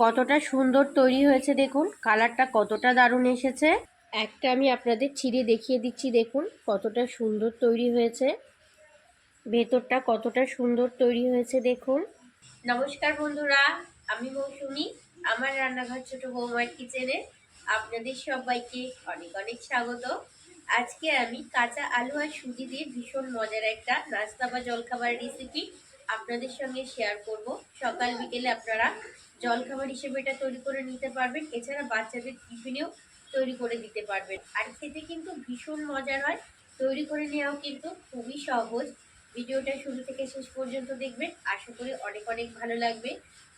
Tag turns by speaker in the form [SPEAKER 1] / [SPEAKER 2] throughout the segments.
[SPEAKER 1] কতটা সুন্দর তৈরি হয়েছে দেখুন, কালারটা কতটা দারুণ এসেছে। একটা আমি আপনাদের ছিঁড়ে দেখিয়ে দিচ্ছি দেখুন, কতটা সুন্দর তৈরি হয়েছে। ভেতরটা কতটা সুন্দর তৈরি হয়েছে দেখুন। নমস্কার বন্ধুরা, আমি মৌসুমি, আমার রান্নাঘর ছোট বৌমার কিচেনে আপনাদের সবাইকে অনেক অনেক স্বাগত। আজকে আমি কাঁচা আলু আর সুজি দিয়ে ভীষণ মজার একটা নাস্তা বা জলখাবার রেসিপি আপনাদের সঙ্গে শেয়ার করব। সকাল বিকেলে আপনারা জলখাবার হিসেবে এটা তৈরি করে নিতে পারবেন। এছাড়া বাচ্চাদের টিফিনেও তৈরি করে দিতে পারবেন। আর খেতে কিন্তু ভীষণ মজার হয়। তৈরি করে নেওয়াও কিন্তু খুবই সহজ। ভিডিওটা শুরু থেকে শেষ পর্যন্ত দেখবেন। আশা করি অনেক অনেক ভালো লাগবে।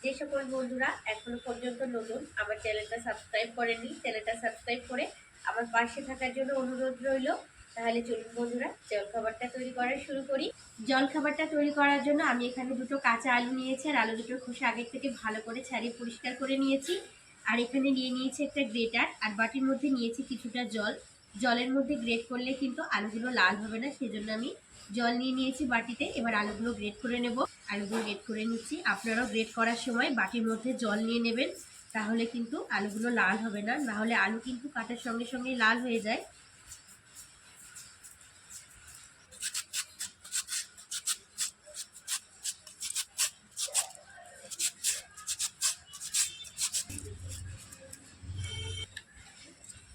[SPEAKER 1] যে সকল বন্ধুরা এখনও পর্যন্ত নতুন, আমার চ্যানেলটা সাবস্ক্রাইব করেননি, চ্যানেলটা সাবস্ক্রাইব করে আমার পাশে থাকার জন্য অনুরোধ রইল। তাহলে চলুন বন্ধুরা জলখাবারটা তৈরি করা শুরু করি। জলখাবারটা তৈরি করার জন্য আমি এখানে দুটো কাঁচা আলু নিয়েছি, আর আলু দুটোর খোসা আগের থেকে ভালো করে ছাড়িয়ে পরিষ্কার করে নিয়েছি। আর এখানে নিয়ে নিয়েছি একটা গ্রেটার, আর বাটির মধ্যে নিয়েছি কিছুটা জল। জলের মধ্যে গ্রেট করলে কিন্তু আলুগুলো লাল হবে না, সেজন্য আমি জল নিয়ে নিয়েছি বাটিতে। এবার আলুগুলো গ্রেট করে নেব। আলুগুলো গ্রেট করে নিচ্ছি। আপনারাও গ্রেট করার সময় বাটির মধ্যে জল নিয়ে নেবেন, তাহলে কিন্তু আলুগুলো লাল হবে না। নাহলে আলু কিন্তু কাটার সঙ্গে সঙ্গে লাল হয়ে যায়।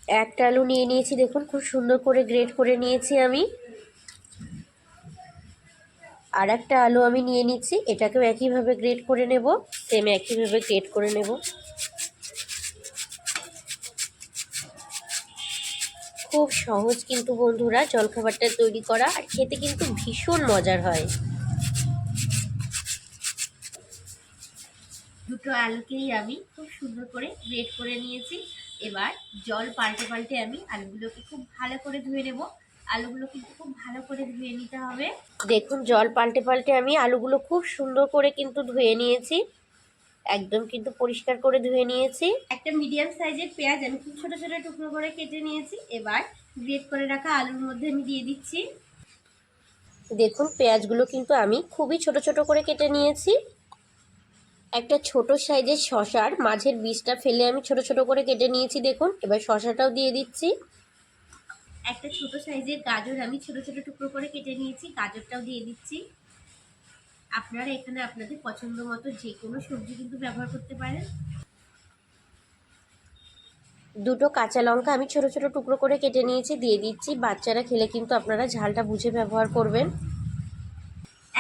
[SPEAKER 1] একটা আলু নিয়ে নিয়েছি, দেখুন খুব সুন্দর করে গ্রেট করে নিয়েছি আমি। আর একটা আলু আমি নিয়ে নিচ্ছি, এটাকেও একইভাবে গ্রেট করে নেব, সেম একইভাবে গ্রেট করে নেব। খুব সহজ কিন্তু বন্ধুরা, জলখাবারটা তৈরি করা, আর খেতে কিন্তু ভীষণ মজার হয়। দুটো আলুকেই আমি খুব সুন্দর করে গ্রেট করে নিয়েছি। এবার জল পাল্টে পাল্টে আমি আলুগুলোকে খুব ভালো করে ধুয়ে নেব। আলুগুলো কিন্তু খুব ভালো করে ধুয়ে নিতে হবে। দেখুন জল পাল্টে পাল্টে আমি আলুগুলো খুব সুন্দর করে কিন্তু ধুয়ে নিয়েছি। একদম কিন্তু পরিষ্কার করে ধুয়ে নিয়েছি। একটা মিডিয়াম সাইজের পেঁয়াজ আমি খুব ছোটো ছোটো টুকরো করে কেটে নিয়েছি। এবার গ্রেট করে রাখা আলুর মধ্যে আমি দিয়ে দিচ্ছি। দেখুন পেঁয়াজগুলো কিন্তু আমি খুবই ছোট ছোট করে কেটে নিয়েছি। একটা ছোট সাইজের শশার মাঝের বীজটা ফেলে আমি ছোট ছোট করে কেটে নিয়েছি দেখুন। এবার শশাটাও দিয়ে দিচ্ছি। একটা ছোট সাইজের গাজর আমি ছোট ছোট টুকরো করে কেটে নিয়েছি গাজরটাও দিয়ে দিচ্ছি। আপনারা এখানে আপনাদের পছন্দ মতো যে কোনো সবজি কিন্তু ব্যবহার করতে পারেন। দুটো কাঁচা লঙ্কা আমি ছোট ছোট টুকরো করে কেটে নিয়েছি দিয়ে দিচ্ছি। বাচ্চারা খেলে কিন্তু আপনারা ঝালটা বুঝে ব্যবহার করবেন।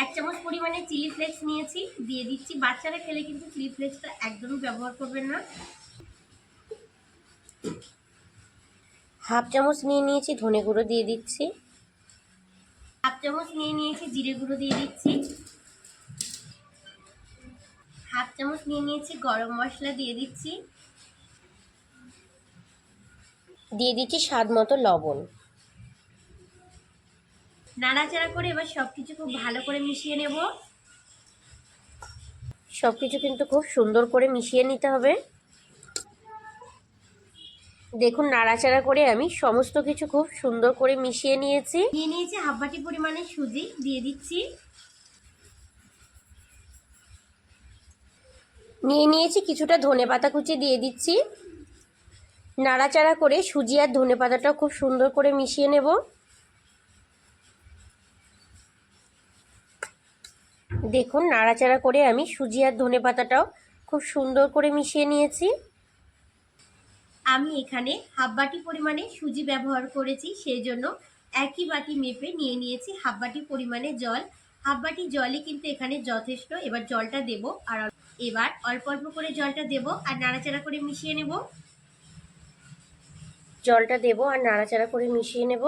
[SPEAKER 1] এক চামচ পরিমাণে চিলি ফ্লেক্স নিয়েছি দিয়ে দিচ্ছি। বাচ্চারা খেলে কিন্তু চিলি ফ্লেক্সটা একদমই ব্যবহার করবেন না। হাফ চামচ নিয়ে নিয়েছি ধনে গুঁড়ো দিয়ে দিচ্ছি। হাফ চামচ নিয়ে নিয়েছি জিরে গুঁড়ো দিয়ে দিচ্ছি। হাফ চামচ নিয়ে নিয়েছি গরম মশলা দিয়ে দিচ্ছি। দিয়ে দিচ্ছি স্বাদ মতো লবণ। নাড়াচাড়া করে এবার সব কিছু খুব ভালো করে মিশিয়ে নেব। সব কিছু কিন্তু খুব সুন্দর করে মিশিয়ে নিতে হবে। দেখুন নাড়াচাড়া করে আমি সমস্ত কিছু খুব সুন্দর করে মিশিয়ে নিয়েছি। নিয়ে নিয়েছি হাফ বাটি পরিমাণে সুজি দিয়ে দিচ্ছি। নিয়ে নিয়েছি কিছুটা ধনে পাতা কুচি দিয়ে দিচ্ছি। নাড়াচাড়া করে সুজি আর ধনে পাতাটাও খুব সুন্দর করে মিশিয়ে নেব। দেখুন, নাড়াচাড়া করে আমি সুজি আর ধনে পাতাটাও খুব সুন্দর করে মিশিয়ে নিয়েছি। আমি এখানে হাফ বাটি পরিমাণে সুজি ব্যবহার করেছি, সেই জন্য একই বাটি মেপে নিয়ে নিয়েছি হাফ বাটি পরিমাণে জল। হাফ বাটি জলই কিন্তু এখানে যথেষ্ট, এবার জলটা দেব আর এবার অল্প অল্প করে জলটা দেব আর নাড়াচাড়া করে মিশিয়ে নেব। জলটা দেব আর নাড়াচাড়া করে মিশিয়ে নেব।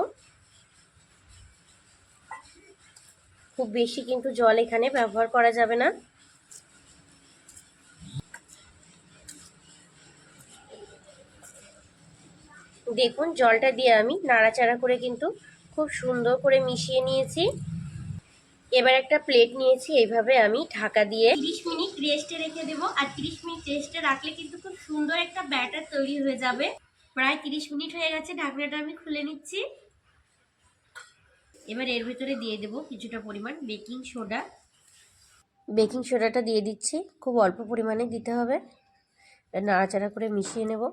[SPEAKER 1] খুব বেশি কিন্তু জল এখানে ব্যবহার করা যাবে না। দেখুন, জলটা দিয়ে আমি নাড়াচাড়া করে কিন্তু খুব সুন্দর করে মিশিয়ে নিয়েছি। এবার একটা প্লেট নিয়েছি, এইভাবে আমি ঢাকা দিয়ে তিরিশ মিনিট রেস্টে রেখে দেবো। আর তিরিশ মিনিট রেস্টে রাখলে কিন্তু খুব সুন্দর একটা ব্যাটার তৈরি হয়ে যাবে। প্রায় তিরিশ মিনিট হয়ে গেছে, ঢাকনাটা আমি খুলে নিচ্ছি। এবার এর ভিতরে দিয়ে দেব কিছুটা পরিমাণ বেকিং সোডা। বেকিং সোডাটা দিয়ে দিচ্ছি। খুব অল্প পরিমাণে দিতে হবে। নাড়াচাড়া করে মিশিয়ে নেব।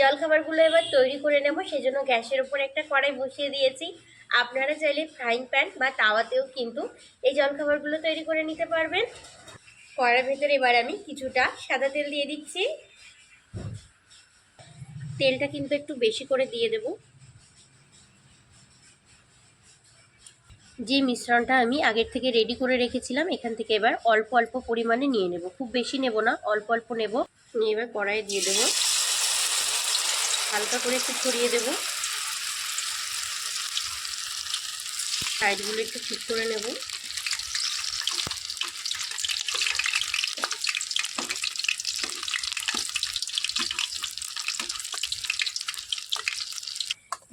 [SPEAKER 1] জলখাবারগুলো এবার তৈরি করে নেব, সেজন্য গ্যাসের উপর একটা কড়াই বসিয়ে দিয়েছি। আপনারা চাইলে ফ্রাইং প্যান বা তাওয়াতেও কিন্তু এই জলখাবারগুলো তৈরি করে নিতে পারবেন। কড়ার ভেতরে এবার আমি কিছুটা সাদা তেল দিয়ে দিচ্ছি। তেলটা কিন্তু একটু বেশি করে দিয়ে দেব। যে মিশ্রণটা আমি আগের থেকে রেডি করে রেখেছিলাম, এখান থেকে এবার অল্প অল্প পরিমাণে নিয়ে নেব। খুব বেশি নেব না, অল্প অল্প নেব। নিয়ে এবার কড়াইয়ে দিয়ে দেবো। হালকা করে একটু ছড়িয়ে দেব। সাইডগুলো একটু ঠিক করে নেব।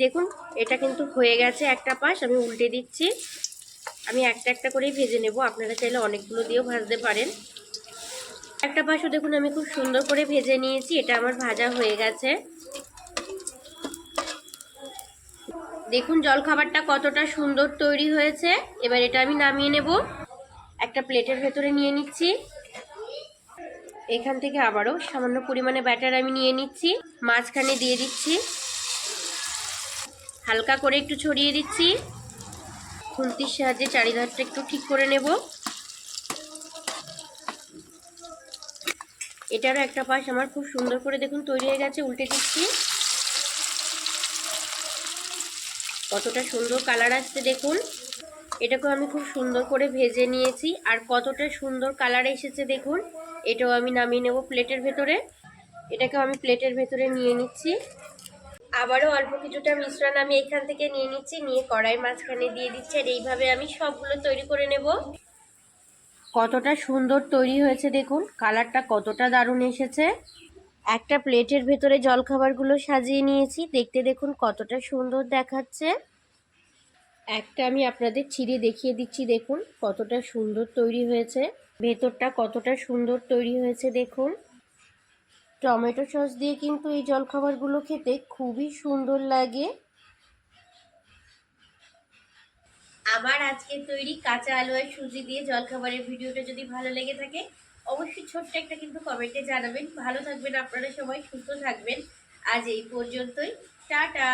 [SPEAKER 1] দেখুন, এটা কিন্তু হয়ে গেছে একটা পাশ, আমি উল্টে দিচ্ছি। আমি একটা একটা করেই ভেজে নেব, আপনারা চাইলে অনেকগুলো দিয়েও ভাজতে পারেন। একটা পাশও দেখুন, আমি খুব সুন্দর করে ভেজে নিয়েছি, এটা আমার ভাজা হয়ে গেছে। দেখুন জলখাবারটা কতটা সুন্দর তৈরি হয়েছে। এবার এটা আমি নামিয়ে নেব। একটা প্লেটের ভেতরে নিয়ে নিচ্ছি। এখান থেকে আবারও সামান্য পরিমাণে ব্যাটার আমি নিয়ে নিচ্ছি। মাঝখানে দিয়ে দিচ্ছি। হালকা করে একটু ছড়িয়ে দিচ্ছি। খুন্তির সাহায্যে চারিধারটা একটু ঠিক করে নেব। এটারও একটা পাশ আমার খুব সুন্দর করে দেখুন তৈরি হয়ে গেছে, উল্টে দিচ্ছি। কতটা সুন্দর কালার আসছে দেখুন। এটাকেও আমি খুব সুন্দর করে ভেজে নিয়েছি। আর কতটা সুন্দর কালার এসেছে দেখুন। এটাও আমি নামিয়ে নেব প্লেটের ভেতরে। এটাকেও আমি প্লেটের ভেতরে নিয়ে নিচ্ছি। আবারও অল্প কিছুটা মিশ্রণ আমি এখান থেকে নিয়ে নিচ্ছি, নিয়ে কড়াই মাঝখানে দিয়ে দিচ্ছি। আর এইভাবে আমি সবগুলো তৈরি করে নেব। কতটা সুন্দর তৈরি হয়েছে দেখুন। কালারটা কতটা দারুণ এসেছে। একটা প্লেটের ভেতরে জলখাবারগুলো সাজিয়ে নিয়েছি। দেখতে দেখুন কতটা সুন্দর দেখাচ্ছে। একটা আমি আপনাদের ছিঁড়ে দেখিয়ে দিচ্ছি, দেখুন কতটা সুন্দর তৈরি হয়েছে। ভেতরটা কতটা সুন্দর তৈরি হয়েছে, দেখুন। টমেটো সস দিয়ে কিন্তু এই জলখাবারগুলো খেতে খুবই সুন্দর লাগে। আমার আজকে তৈরি কাঁচা আলু আর সুজি দিয়ে জলখাবারের ভিডিওটা যদি ভালো লেগে থাকে অবশ্যই ছোট্ট একটা কিন্তু কমেন্টে জানাবেন। ভালো থাকবেন আপনারা সবাই, সুস্থ থাকবেন। আজ এই পর্যন্তই। টাটা!